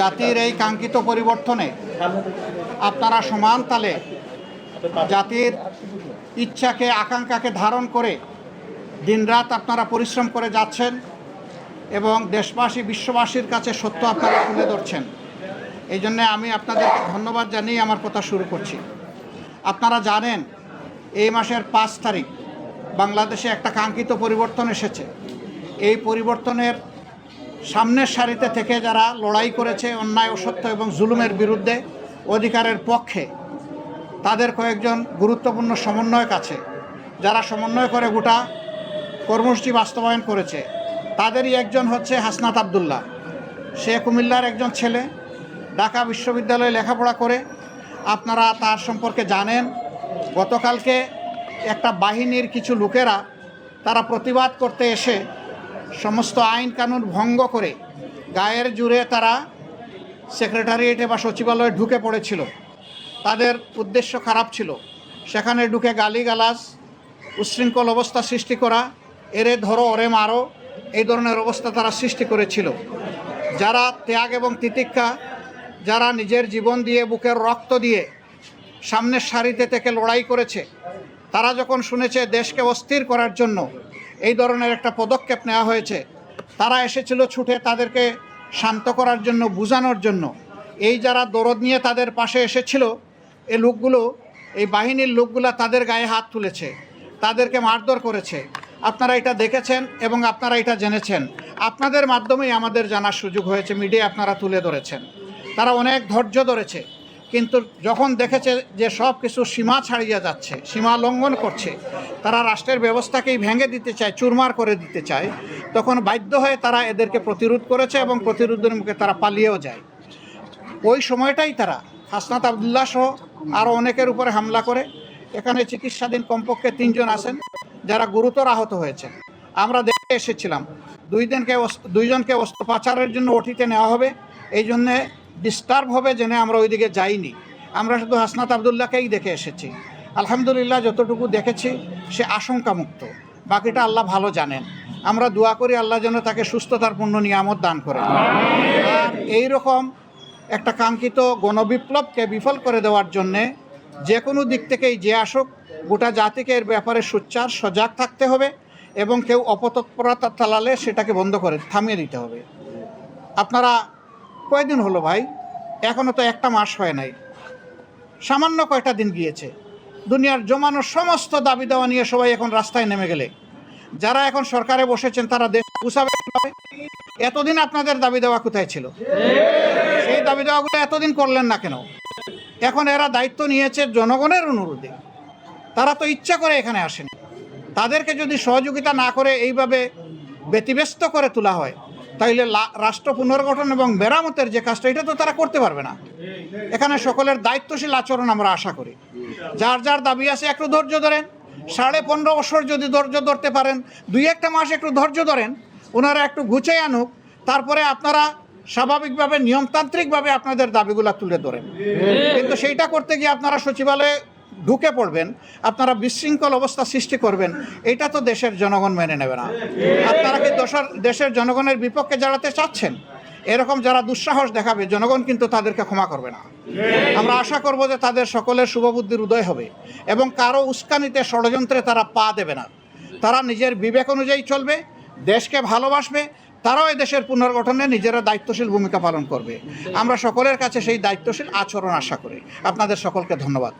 জাতির এই কাঙ্ক্ষিত পরিবর্তনে আপনারা সমান তালে জাতির ইচ্ছাকে, আকাঙ্ক্ষাকে ধারণ করে দিনরাত আপনারা পরিশ্রম করে যাচ্ছেন এবং দেশবাসী, বিশ্ববাসীর কাছে সত্য আপনারা তুলে ধরছেন। এই জন্যে আমি আপনাদেরকে ধন্যবাদ জানিয়ে আমার কথা শুরু করছি। আপনারা জানেন, এই মাসের পাঁচ তারিখ বাংলাদেশে একটা কাঙ্ক্ষিত পরিবর্তন এসেছে। এই পরিবর্তনের সামনের সারিতে থেকে যারা লড়াই করেছে, অন্যায়, অসত্য এবং জুলুমের বিরুদ্ধে অধিকারের পক্ষে, তাদের কয়েকজন গুরুত্বপূর্ণ সমন্বয়ক আছে। যারা সমন্বয় করে গোটা কর্মসূচি বাস্তবায়ন করেছে, তাদেরই একজন হচ্ছে হাসনাত আবদুল্লাহ। সে কুমিল্লার একজন ছেলে, ঢাকা বিশ্ববিদ্যালয়ে লেখাপড়া করে। আপনারা তার সম্পর্কে জানেন, গতকালকে একটা বাহিনীর কিছু লোকেরা তারা প্রতিবাদ করতে এসে সমস্ত আইন কানুন ভঙ্গ করে গায়ের জুড়ে তারা সেক্রেটারিয়েটে বা সচিবালয়ে ঢুকে পড়েছিল। তাদের উদ্দেশ্য খারাপ ছিল। সেখানে ঢুকে গালিগালাজ উচ্ছৃঙ্খল অবস্থা সৃষ্টি করা, এরে ধরো, ওরে মারো, এই ধরনের অবস্থা তারা সৃষ্টি করেছিল। যারা ত্যাগ এবং তিতিক্ষা, যারা নিজের জীবন দিয়ে বুকের রক্ত দিয়ে সামনের সারিতে থেকে লড়াই করেছে, তারা যখন শুনেছে দেশকে অস্থির করার জন্য এই ধরনের একটা পদক্ষেপ নেওয়া হয়েছে। তারা এসেছিল ছুটে তাদেরকে শান্ত করার জন্য, বোঝানোর জন্য। এই যারা দরদ নিয়ে তাদের পাশে এসেছিল, এই লোকগুলো, এই বাহিনীর লোকগুলা তাদের গায়ে হাত তুলেছে। তাদেরকে মারধর করেছে। আপনারা এটা দেখেছেন এবং আপনারা এটা জেনেছেন। আপনাদের মাধ্যমেই আমাদের জানার সুযোগ হয়েছে, মিডিয়া আপনারা তুলে ধরেছেন। তারা অনেক ধৈর্য ধরেছে। কিন্তু যখন দেখেছে যে সব কিছু সীমা ছাড়িয়ে যাচ্ছে, সীমা লঙ্ঘন করছে, তারা রাষ্ট্রের ব্যবস্থাকেই ভেঙে দিতে চায়, চুরমার করে দিতে চায়, তখন বাধ্য হয়ে তারা এদেরকে প্রতিরোধ করেছে এবং প্রতিরোধের মুখে তারা পালিয়েও যায়। ওই সময়টাই তারা হাসনাত আবদুল্লাহ সহ আরও অনেকের উপরে হামলা করে। এখানে চিকিৎসাধীন কমপক্ষে তিনজন আছেন, যারা গুরুতর আহত হয়েছে আমরা দেখে এসেছিলাম, দুই দিনকে দুইজনকে অস্ত্রোপচারের জন্য ওটিতে নেওয়া হবে। এই জন্যে ডিস্টার্ব হবে জেনে আমরা ওইদিকে যাইনি। আমরা শুধু হাসনাত আবদুল্লাহকেই দেখে এসেছি। আলহামদুলিল্লাহ যতটুকু দেখেছি, সে আশঙ্কামুক্ত। বাকিটা আল্লাহ ভালো জানেন। আমরা দোয়া করি আল্লাহ যেন তাকে সুস্থতার পূর্ণ নিয়ামত দান করে। আর এইরকম একটা কাঙ্ক্ষিত গণবিপ্লবকে বিফল করে দেওয়ার জন্যে যে কোনো দিক থেকেই যে আসুক, গোটা জাতিকে এর ব্যাপারে সোচ্চার, সজাগ থাকতে হবে এবং কেউ অপতৎপরতা চালালে সেটাকে বন্ধ করে থামিয়ে দিতে হবে। আপনারা কয়দিন হলো ভাই? এখনও তো একটা মাস হয় নাই। সামান্য কয়টা দিন গিয়েছে। দুনিয়ার জমানো সমস্ত দাবি দেওয়া নিয়ে সবাই এখন রাস্তায় নেমে গেলে। যারা এখন সরকারে বসেছেন, তারা দেশ গুছাবে এতদিন আপনাদের দাবি দেওয়া কোথায় ছিল? সেই দাবি দেওয়াগুলো এতদিন করলেন না কেন? এখন এরা দায়িত্ব নিয়েছে জনগণের অনুরোধে। তারা তো ইচ্ছা করে এখানে আসেন। তাদেরকে যদি সহযোগিতা না করে এইভাবে ব্যতিব্যস্ত করে তোলা হয় তাইলে রাষ্ট্র পুনর্গঠন এবং মেরামতের যে কাজটা এটা তো তারা করতে পারবে না। এখানে সকলের দায়িত্বশীল আচরণ আমরা আশা করি। যার যার দাবি আছে একটু ধৈর্য ধরেন। সাড়ে পনেরো বছর যদি ধৈর্য ধরতে পারেন দুই একটা মাস একটু ধৈর্য ধরেন ওনারা একটু গুছিয়ে আনুক তারপরে আপনারা স্বাভাবিকভাবে নিয়মতান্ত্রিকভাবে আপনাদের দাবিগুলো তুলে ধরেন। কিন্তু সেইটা করতে গিয়ে আপনারা সচিবালয়ে ঢুকে পড়বেন, আপনারা বিশৃঙ্খল অবস্থা সৃষ্টি করবেন, এটা তো দেশের জনগণ মেনে নেবে না। আপনারা কি দোসর দেশের জনগণের বিপক্ষে দাঁড়াতে চাচ্ছেন? এরকম যারা দুঃসাহস দেখাবে, জনগণ কিন্তু তাদেরকে ক্ষমা করবে না। আমরা আশা করব যে তাদের সকলের শুভবুদ্ধির উদয় হবে এবং কারও উস্কানিতে, ষড়যন্ত্রে তারা পা দেবে না। তারা নিজের বিবেক অনুযায়ী চলবে, দেশকে ভালোবাসবে তারাও দেশের পুনর্গঠনে নিজেরা দায়িত্বশীল ভূমিকা পালন করবে। আমরা সকলের কাছে সেই দায়িত্বশীল আচরণ আশা করি। আপনাদের সকলকে ধন্যবাদ।